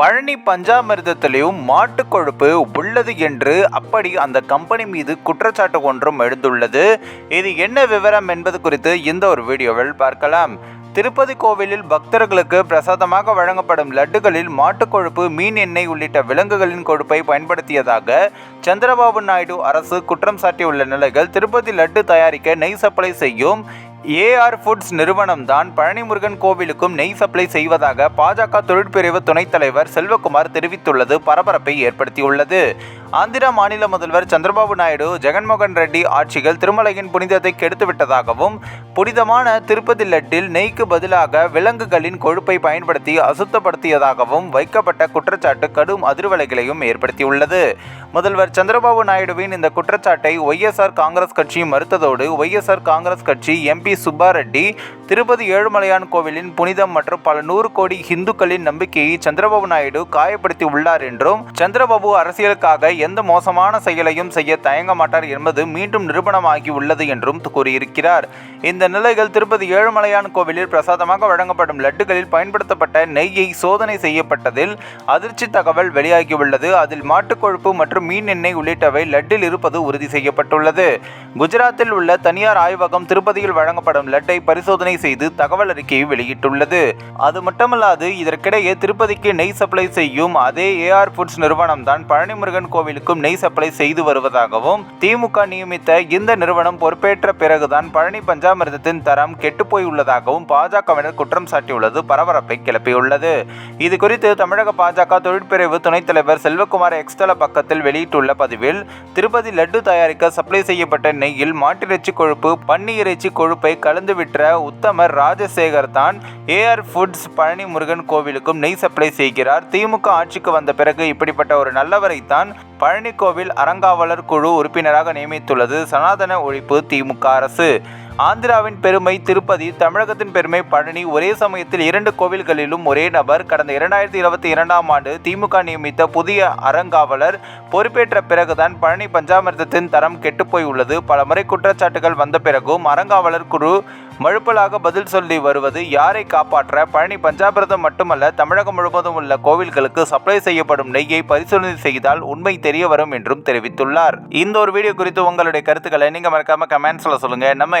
பழனி பஞ்சாமிர்தத்திலையும் மாட்டு கொழுப்பு உள்ளது என்று அப்படி அந்த கம்பெனி மீது குற்றச்சாட்டு ஒன்றும் எழுந்துள்ளது. இது என்ன விவரம் என்பது குறித்து இந்த ஒரு வீடியோவில் பார்க்கலாம். திருப்பதி கோவிலில் பக்தர்களுக்கு பிரசாதமாக வழங்கப்படும் லட்டுகளில் மாட்டுக் கொழுப்பு மீன் எண்ணெய் உள்ளிட்ட விலங்குகளின் கொழுப்பை பயன்படுத்தியதாக சந்திரபாபு நாயுடு அரசு குற்றம் சாட்டியுள்ள நிலையில் திருப்பதி லட்டு தயாரிக்க நெய் சப்ளை செய்யும் ஏஆர் ஃபுட்ஸ் நிறுவனம் தான் பழனிமுருகன் கோவிலுக்கும் நெய் சப்ளை செய்வதாக பாஜக தொழிற்பிரிவு துணைத் தலைவர் செல்வகுமார் தெரிவித்துள்ளது. பரபரப்பை ஏற்படுத்தியுள்ளது. ஆந்திர மாநில முதல்வர் சந்திரபாபு நாயுடு ஜெகன்மோகன் ரெட்டி ஆட்சிகள் திருமலையின் புனிதத்தை கெடுத்துவிட்டதாகவும் புனிதமான திருப்பதி லட்டில் நெய்க்கு பதிலாக விலங்குகளின் கொழுப்பை பயன்படுத்தி அசுத்தப்படுத்தியதாகவும் வைக்கப்பட்ட குற்றச்சாட்டு கடும் அதிர்வலைகளையும் ஏற்படுத்தியுள்ளது. முதல்வர் சந்திரபாபு நாயுடுவின் இந்த குற்றச்சாட்டை ஒய்எஸ்ஆர் காங்கிரஸ் கட்சி மறுத்ததோடு ஒய்எஸ்ஆர் காங்கிரஸ் கட்சி எம்பி சுப்பாரெட்டி திருப்பதி ஏழுமலையான் கோவிலின் புனிதம் மற்றும் பல நூறு கோடி இந்துக்களின் நம்பிக்கையை சந்திரபாபு நாயுடு காயப்படுத்தி உள்ளார் என்றும் சந்திரபாபு அரசியலுக்காக எந்த மோசமான செயலையும் செய்ய தயங்க மாட்டார் என்பது மீண்டும் நிரூபணமாகி உள்ளது என்றும் கூறியிருக்கிறார். இந்த நிலையில் திருப்பதி ஏழுமலையான் கோவிலில் பிரசாதமாக வழங்கப்படும் லட்டுகளில் பயன்படுத்தப்பட்ட நெய்யை சோதனை செய்யப்பட்டதில் அதிர்ச்சி தகவல் வெளியாகியுள்ளது. அதில் மாட்டுக் கொழுப்பு மற்றும் மீன் எண்ணெய் உள்ளிட்டவை லட்டில் இருப்பது உறுதி செய்யப்பட்டுள்ளது. குஜராத்தில் உள்ள தனியார் ஆய்வகம் திருப்பதியில் வழங்கப்படும் லட்டை பரிசோதனை செய்து தகவல் அறிக்கையை வெளியிட்டுள்ளது. அது மட்டுமல்லாது இதற்கிடையே திருப்பதிக்கு நெய் சப்ளை செய்யும் அதே ஏஆர் ஃபுட்ஸ் நிறுவனம் தான் பழனிமுருகன் கோவிலுக்கும் நெய் சப்ளை செய்து வருவதாகவும் திமுக நியமித்த இந்த நிறுவனம் பொறுப்பேற்ற பிறகுதான் பழனி பஞ்சாமிர்தத்தின் தரம் கெட்டுப்போயுள்ளதாகவும் பாஜகவினர் குற்றம் சாட்டியுள்ளது பரபரப்பை கிளப்பியுள்ளது. இது குறித்து தமிழக பாஜக தொழிற்பிரிவு துணைத் தலைவர் செல்வகுமார் எக்ஸ்தல பக்கத்தில் வெளியிட்டுள்ள பதிவில் திருப்பதி லட்டு தயாரிக்க சப்ளை செய்யப்பட்ட நெய்யில் மாட்டிறைச்சி கொழுப்பு பன்னி இறைச்சி கொழுப்பை கலந்து விற்ற உத்தமர் ராஜசேகர் தான் ஏஆர் ஃபுட்ஸ் பழனி முருகன் கோவிலுக்கும் நெய் சப்ளை செய்கிறார். திமுக ஆட்சிக்கு வந்த பிறகு இப்படிப்பட்ட ஒரு நல்லவரை தான் பழனி கோவில் அறங்காவலர் குழு உறுப்பினராக நியமித்துள்ளது. சனாதன ஒழிப்பு திமுக அரசு. ஆந்திராவின் பெருமை திருப்பதி தமிழகத்தின் பெருமை பழனி ஒரே சமயத்தில் இரண்டு கோவில்களிலும் ஒரே நபர். கடந்த இரண்டாயிரத்தி இருபத்தி இரண்டாம் ஆண்டு திமுக நியமித்த புதிய அறங்காவலர் பொறுப்பேற்ற பிறகுதான் பழனி பஞ்சாமிர்தத்தின் தரம் கெட்டுப்போய் உள்ளது பல முறை குற்றச்சாட்டுகள் வந்த பிறகும் அறங்காவலர் குழு மழுப்பலாக பதில் சொல்லி வருவது யாரை காப்பாற்ற? பழனி பஞ்சாமிர்தம் மட்டுமல்ல தமிழகம் முழுவதும் உள்ள கோவில்களுக்கு சப்ளை செய்யப்படும் நெய்யை பரிசோதனை செய்தால் உண்மை தெரிய வரும் என்றும் தெரிவித்துள்ளார். இந்த ஒரு வீடியோ குறித்து உங்களுடைய கருத்துக்களை நீங்க மறக்காம கமெண்ட்ஸ்ல சொல்லுங்க. நம்ம